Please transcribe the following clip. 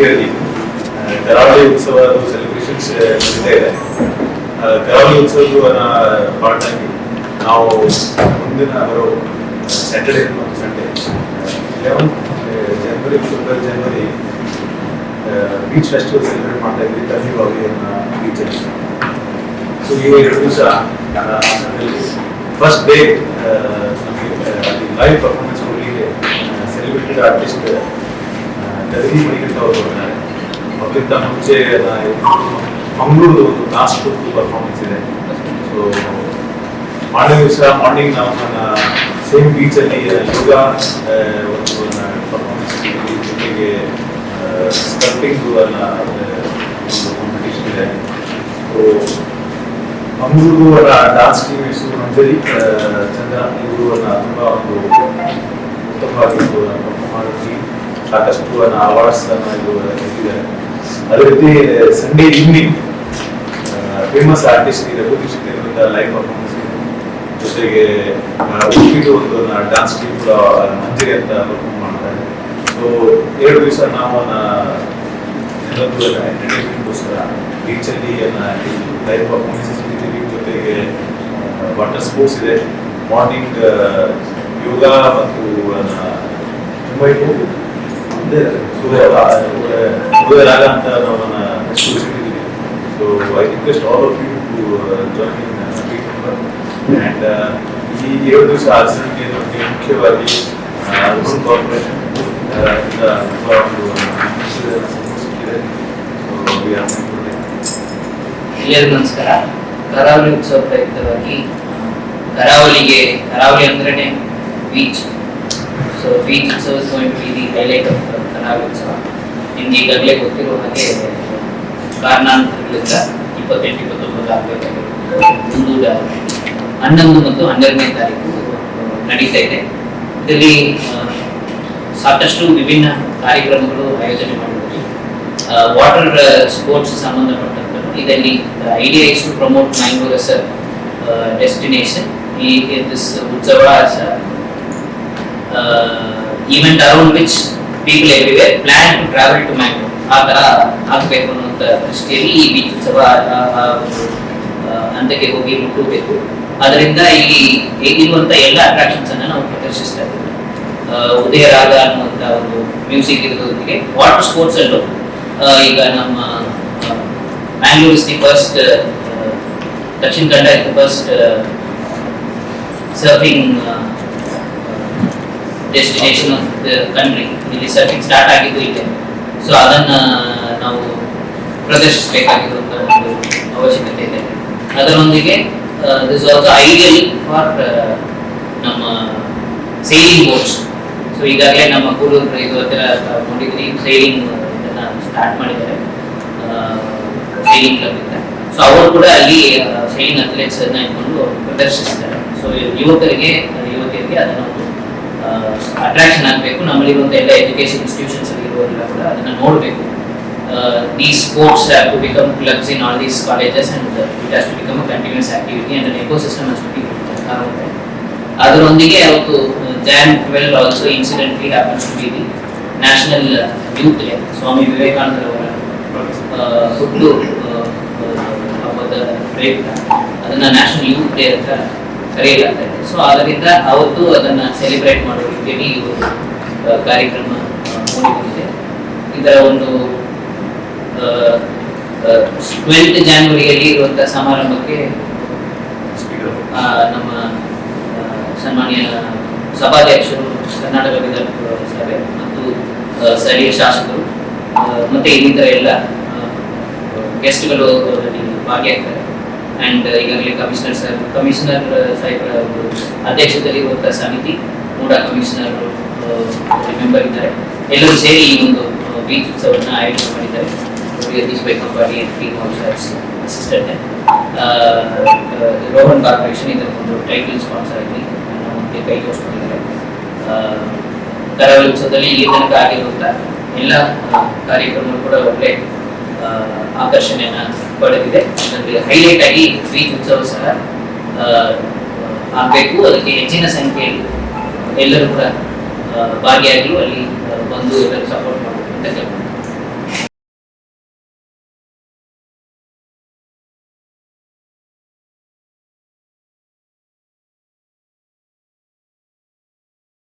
ಕರಾವಳಿ ಉತ್ಸವದ ಸೆಲೆಬ್ರೇಷನ್ಸ್ ನಡೀತಾ ಇದೆ. ಕರಾವಳಿ ಉತ್ಸವದ ಪಾರ್ಟ್ ಆಗಿ ನಾವು ಮುಂದಿನ ಅವರು ಸ್ಯಾಟರ್ಡೇ ಮತ್ತು Sunday eleven January February January beach festival celebrate ಮಾಡ್ತಾ ಇದ್ವಿ ತರ್ಲಿ ಬಾವಿ ಅನ್ನೋ ಬೀಚಲ್ಲಿ ಸೊ ಈ ಎರಡು ದಿವಸ ಫಸ್ಟ್ ಡೇ ನಮಗೆ ಲೈವ್ ಪರ್ಫಾರ್ಮೆನ್ಸ್ ಕೊಡಲಿಕ್ಕೆ ಸೆಲೆಬ್ರಿಟೆಡ್ ಆರ್ಟಿಸ್ಟ್ ಗದಗಿ ಮಣಿಕಂಠ ಅವರು ಬರ್ತಾರೆ ಅದಕ್ಕಿಂತ ಮುಂಚೆ ಮಂಗಳೂರು ಒಂದು ಲಾಸ್ಟ್ ಪರ್ಫಾರ್ಮೆನ್ಸ್ ಇದೆ ಸೊ ಮಾರ್ನಿಂಗ್ ದಿವಸ ಮಾರ್ನಿಂಗ್ ನಾವು ನನ್ನ ಸೇಮ್ ಬೀಚಲ್ಲಿ ಯೋಗ ಒಂದು ಪರ್ಫಾರ್ಮೆನ್ಸ್ ಜೊತೆಗೆ ಸ್ಕಲ್ಪಿಂಗ್ ಅನ್ನ ಕಾಂಪಿಟೇಷನ್ ಇದೆ ಸೊ ಮಂಗಳೂರು ಅವರ ಡಾನ್ಸ್ ಟೀಮ್ ಹೆಸರು ಮಂಜರಿ ಚಂದ್ರ ಇವರು ತುಂಬ ಒಂದು ಉತ್ತಮವಾಗಿ ಪರ್ಫಾರ್ಮ್ ಮಾಡಿ ಸಾಕಷ್ಟು ಅವಾರ್ಡ್ಸ್ ಗೆದ್ದಿದ್ದಾರೆ ಅದೇ ರೀತಿ Sunday evening famous artist Raghu Dixit live performance ಜೊತೆಗೆ ಆ, ಉಡುಪಿದು ಒಂದು ಡಾನ್ಸ್ ಟೀಮ್ ಕೂಡ ಮಂಜರಿ ಅಂತ ಪರ್ಫಾರ್ಮ್ ಮಾಡ್ತಾರೆ. ಸೊ ಎರಡು ದಿವಸ ನಾವು ಎಂಟರ್ಟೈನ್ಮೆಂಟ್ಗೋಸ್ಕರ ಬೀಚಲ್ಲಿ ಲೈವ್ ಪರ್ಫಾರ್ಮೆನ್ಸಸ್ ಇಟ್ಟಿದ್ದೀವಿ. ಜೊತೆಗೆ ವಾಟರ್ ಸ್ಪೋರ್ಟ್ಸ್ ಇದೆ. ಮಾರ್ನಿಂಗ್ ಯೋಗ ಮತ್ತು ತುಂಬ ಸೂರ್ಯ ರಾಗ ಅಂತ ನಾವು ಸ್ಕೂಲ್ಸ್ ಇಟ್ಟಿದ್ದೀವಿ so I request all of you to join in beat and ಈ ಎರಡು ದಿವಸ ಆಚರಣೆಗೆ ನಮಗೆ ಮುಖ್ಯವಾಗಿ ಅರ್ಬನ್ ಕಾರ್ಪೊರೇಷನ್ ಇಂದ ತುಂಬ ಒಂದು support ಸಿಕ್ಕಿದೆ ಸೊ ವಿ ಆರ್ ಎಲ್ಲರಿಗೂ ನಮಸ್ಕಾರ. ಕರಾವಳಿ ಉತ್ಸವ ಪ್ರಯುಕ್ತವಾಗಿ, ಕರಾವಳಿಗೆ, ಕರಾವಳಿ ಅಂದ್ರೇನೆ ಬೀಚ್ ಸೊ ಬೀಚ್ ಉತ್ಸವ going to the highlight of Karavali Utsava ನಿಮ್ಗೆ ಈಗಾಗಲೇ ಗೊತ್ತಿರೋ ಹಾಗೆ ಕಾರಣಾಂತರಗಳಿಂದ ಇಪ್ಪತ್ತೆಂಟು, ಇಪ್ಪತ್ತೊಂಬತ್ತು ಆಗಬೇಕಾಗಿತ್ತು ಮುಂದೂಡ ಹನ್ನೊಂದು ಮತ್ತು ಹನ್ನೆರಡನೇ ತಾರೀಕು ನಡೀತಾ ಇದೆ. ಇದರಲ್ಲಿ ಸಾಕಷ್ಟು ವಿಭಿನ್ನ ಕಾರ್ಯಕ್ರಮಗಳು ಆಯೋಜನೆ ಮಾಡಿದ್ದೀವಿ ವಾಟರ್ ಸ್ಪೋರ್ಟ್ಸ್ ಸಂಬಂಧಪಟ್ಟಂಥದ್ದು ಇದರಲ್ಲಿ idea is to promote Mangalore as destination ಈ ದಿಸ್ ಉತ್ಸವ event around which people everywhere plan to travel to Mangalore ಆ ತರ ಆಗಬೇಕು ಅನ್ನುವಂಥ ದೃಷ್ಟಿಯಲ್ಲಿ ಈ ಬೀಚ್ ಉತ್ಸವ ಹಂತಕ್ಕೆ ಹೋಗಿ ಮುಟ್ಟಬೇಕು ಅದರಿಂದ ಇಲ್ಲಿ ಇರುವಂತ ಎಲ್ಲ ಅಟ್ರಾಕ್ಷನ್ಸ್ ಅನ್ನ ನಾವು ಪ್ರದರ್ಶಿಸ್ತಾ ಇದ್ದೀವಿ. ಉದಯ ರಾಗ ಅನ್ನುವಂಥ ಒಂದು ಮ್ಯೂಸಿಕ್ ಇರೋದೊಂದಿಗೆ. ವಾಟರ್ ಸ್ಪೋರ್ಟ್ಸ್ ಅಲ್ಲೂ ಈಗ ನಮ್ಮ Mangalore is the first Dakshina Kannada is the first surfing destination of country ಇಲ್ಲಿ ಸರ್ಫಿಂಗ್ ಸ್ಟಾರ್ಟ್ ಆಗಿದ್ದು ಇದೆ ಸೊ ಅದನ್ನ ನಾವು ಪ್ರದರ್ಶಿಸಬೇಕಾಗಿರುವಂತಹ ಒಂದು ಅವಶ್ಯಕತೆ ಇದೆ. ಅದರೊಂದಿಗೆ ದಿಸ್ ಆಲ್ಸೋ ಐಡಿಯಲ್ ಫಾರ್ ನಮ್ಮ ಸೇಲಿಂಗ್ ಬೋಟ್ಸ್ ಸೊ ಈಗಾಗಲೇ ನಮ್ಮ ಕೂಡೂರು ಇದು ಹತ್ತಿರ ನೋಡಿದ್ರಿ ಸೇಲಿಂಗ್ ಸ್ಟಾರ್ಟ್ ಮಾಡಿದ್ದಾರೆ. ಸೇಲಿಂಗ್ ಕ್ಲಬ್ ಇಂದ. ಸೊ ಅವರು ಕೂಡ ಅಲ್ಲಿ ಸೇಲಿಂಗ್ ಅಥ್ಲೆಟ್ಸ್ ಅನ್ನ ಇಟ್ಕೊಂಡು ಪ್ರದರ್ಶಿಸ್ತಾರೆ. ಸೊ ಯುವಕರಿಗೆ, ಯುವತಿಯರಿಗೆ ಅದನ್ನ ಅಟ್ರಾಕ್ಷನ್ ಆಗಬೇಕು. ನಮ್ಮಲ್ಲಿರುವಂಥ ಎಲ್ಲ ಎಜುಕೇಶನ್ ಇನ್ಸ್ಟಿಟ್ಯೂಷನ್ಸ್ ಅಲ್ಲಿ ಇರುವುದಿಲ್ಲ ಕೂಡ ಅದನ್ನ ನೋಡಬೇಕು. The sports have to become clubs in all these colleges and it has to become a continuous activity and ecosystem has to ಅದರೊಂದಿಗೆ ಅವತ್ತು Jan twelve also incidentally happens to be the national youth day Swami Vivekananda ಅವರ ಹುಟ್ಟು ಹಬ್ಬದ ಪ್ರಯುಕ್ತ ಅದನ್ನು national youth day ಅಂತ ಕರೆಯಲಾಗ್ತಾ so ಅದರಿಂದ ಅವತ್ತು ಅದನ್ನ ಸೆಲೆಬ್ರೇಟ್ ಮಾಡುವ ರೀತಿಯಲ್ಲಿ ಈ ಒಂದು ಕಾರ್ಯಕ್ರಮ ಮೂಡಿಬಂದಿದೆ ಇದರ ಒಂದು ಟ್ವೆಲ್ತ್ ಜಾನ್ವರಿಯಲ್ಲಿ ಇರುವಂತಹ ಸಮಾರಂಭಕ್ಕೆ ನಮ್ಮ ಸನ್ಮಾನ್ಯ ಸಭಾಧ್ಯಕ್ಷರು ಕರ್ನಾಟಕ ವಿಧಾನಸಭೆ ಸಭೆ ಮತ್ತು ಸ್ಥಳೀಯ ಶಾಸಕರು ಮತ್ತೆ ಇನ್ನಿತರ ಎಲ್ಲ ಗೆಸ್ಟ್ಗಳು ಭಾಗಿಯಾಗ್ತಾರೆ. ಅಂಡ್ ಈಗಾಗಲೇ ಕಮಿಷನರ್ ಸರ್ ಕಮಿಷನರ್ ಸಾಹೇಬರ ಅಧ್ಯಕ್ಷತೆಯಲ್ಲಿ ಇರುವಂಥ ಸಮಿತಿ, ಕೂಡ ಕಮಿಷನರ್ ಮೆಂಬರ್ ಇದ್ದಾರೆ. ಎಲ್ಲರೂ ಸೇರಿ ಈ ಒಂದು ಬೀಚ್ ಉತ್ಸವವನ್ನು ಆಯೋಜನೆ ಮಾಡಿದ್ದಾರೆ. Yathish Baikampady team officers assistant Rohan corporation ಇದರ ಒಂದು ಟೈಟಲ್ ಸ್ಪಾನ್ಸರ್ ಆಗಿ ನಮಗೆ ಕೈ ಜೋಡಿಸ್ಕೊಂಡಿದ್ದಾರೆ. ಕರಾವಳಿ ಉತ್ಸವದಲ್ಲಿ ಇಲ್ಲಿ ತನಕ ಆಗಿರುವಂಥ ಎಲ್ಲ ಕಾರ್ಯಕ್ರಮಗಳು ಕೂಡ ಒಳ್ಳೆ ಆಕರ್ಷಣೆಯನ್ನ ಪಡೆದಿದೆ. ಅದರಲ್ಲಿ ಹೈಲೈಟ್ ಆಗಿ ಬೀಚ್ ಉತ್ಸವ ಸಹ ಆಗಬೇಕು. ಅದಕ್ಕೆ ಹೆಚ್ಚಿನ ಸಂಖ್ಯೆಯಲ್ಲಿ ಎಲ್ಲರೂ ಕೂಡ ಭಾಗಿಯಾಗಿ ಅಲ್ಲಿ ಬಂದು ಎಲ್ಲರೂ ಸಪೋರ್ಟ್ ಮಾಡಬೇಕು ಅಂತ ಕೇಳ್ಕೊಂಡು